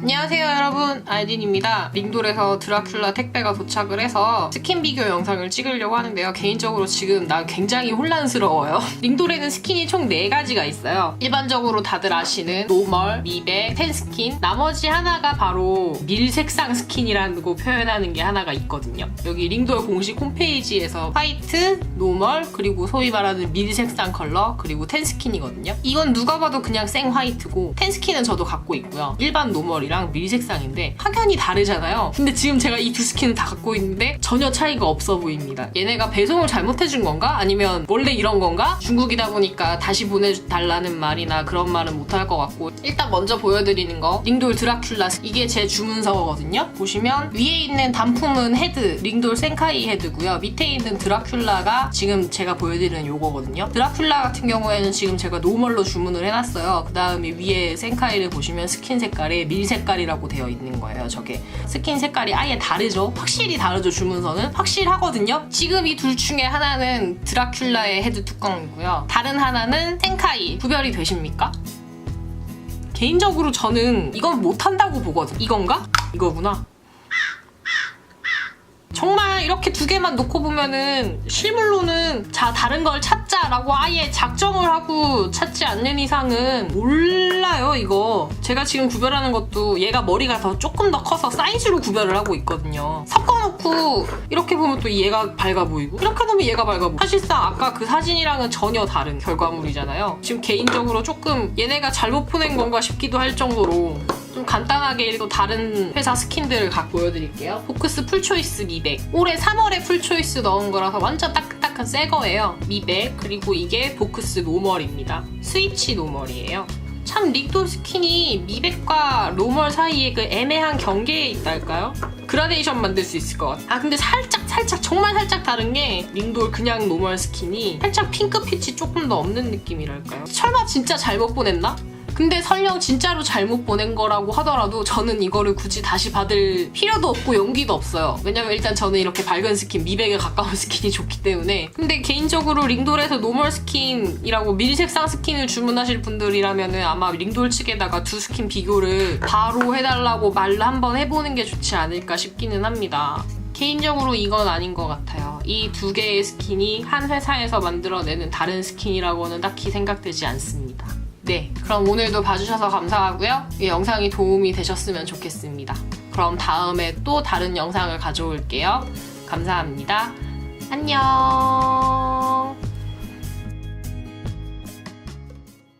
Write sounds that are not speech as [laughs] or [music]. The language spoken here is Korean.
안녕하세요 여러분. 아이딘입니다. 링돌에서 드라큘라 택배가 도착을 해서 스킨 비교 영상을 찍으려고 하는데요. 개인적으로 지금 나 굉장히 혼란스러워요. [laughs] 링돌에는 스킨이 총 4가지가 있어요. 일반적으로 다들 아시는 노멀, 미백, 텐스킨. 나머지 하나가 바로 밀색상 스킨이라고 표현하는 게 하나가 있거든요. 여기 링돌 공식 홈페이지에서 화이트, 노멀 그리고 소위 말하는 밀색상 컬러 그리고 텐스킨이거든요. 이건 누가 봐도 그냥 생 화이트고 텐스킨은 저도 갖고 있고요. 일반 노멀 이랑 밀색상인데 확연히 다르잖아요. 근데 지금 제가 이 두 스킨을 다 갖고 있는데 전혀 차이가 없어 보입니다. 얘네가 배송을 잘못해준 건가? 아니면 원래 이런 건가? 중국이다 보니까 다시 보내달라는 말이나 그런 말은 못할 것 같고. 일단 먼저 보여드리는 거. 링돌 드라큘라 이게 제 주문서거든요. 보시면 위에 있는 단품은 헤드 링돌 센카이 헤드고요. 밑에 있는 드라큘라가 지금 제가 보여드리는 요거거든요. 드라큘라 같은 경우에는 지금 제가 노멀로 주문을 해놨어요. 그 다음에 위에 센카이를 보시면 스킨 색깔에 밀색 깔이라고 되어 있는 거예요 저게 스킨 색깔이 아예 다르죠 확실히 다르죠 주문서는 확실하거든요 지금 이 둘 중에 하나는 드라큘라의 헤드 뚜껑이고요 다른 하나는 센카이 구별이 되십니까? 개인적으로 저는 이건 못한다고 보거든. 이건가? 이거구나. 정말 이렇게 두 개만 놓고 보면은 실물로는 자 다른 걸 찾자라고 아예 작정을 하고 찾지 않는 이상은 몰라 요 이거 제가 지금 구별하는 것도 얘가 머리가 더 조금 더 커서 사이즈로 구별을 하고 있거든요 섞어놓고 이렇게 보면 또 얘가 밝아 보이고 이렇게 보면 얘가 밝아 보이고 사실상 아까 그 사진이랑은 전혀 다른 결과물이잖아요 지금 개인적으로 조금 얘네가 잘못 보낸 건가 싶기도 할 정도로 좀 간단하게 또 다른 회사 스킨들을 갖고 보여드릴게요. 포크스 풀초이스 미백. 올해 3월에 풀초이스 넣은 거라서 완전 따끈따끈 새 거예요. 미백. 그리고 이게 포크스 노멀입니다. 스위치 노멀이에요. 참 릭돌 스킨이 미백과 로멀 사이에 그 애매한 경계에 있달까요? 그라데이션 만들 수 있을 것 같아. 아 근데 살짝 살짝 정말 살짝 다른 게 링돌 그냥 노멀 스킨이 살짝 핑크빛이 조금 더 없는 느낌이랄까요? 설마 진짜 잘못 보냈나? 근데 설령 진짜로 잘못 보낸 거라고 하더라도 저는 이거를 굳이 다시 받을 필요도 없고 용기도 없어요. 왜냐면 일단 저는 이렇게 밝은 스킨, 미백에 가까운 [laughs] 스킨이 좋기 때문에. 근데 개인적으로 링돌에서 노멀 스킨이라고 밀색상 스킨을 주문하실 분들이라면 아마 링돌 측에다가 두 스킨 비교를 바로 해달라고 말을 한번 해보는 게 좋지 않을까 싶기는 합니다. 개인적으로 이건 아닌 것 같아요. 이 두 개의 스킨이 한 회사에서 만들어내는 다른 스킨이라고는 딱히 생각되지 않습니다. 네, 그럼 오늘도 봐주셔서 감사하고요. 이 영상이 도움이 되셨으면 좋겠습니다. 그럼 다음에 또 다른 영상을 가져올게요. 감사합니다. 안녕.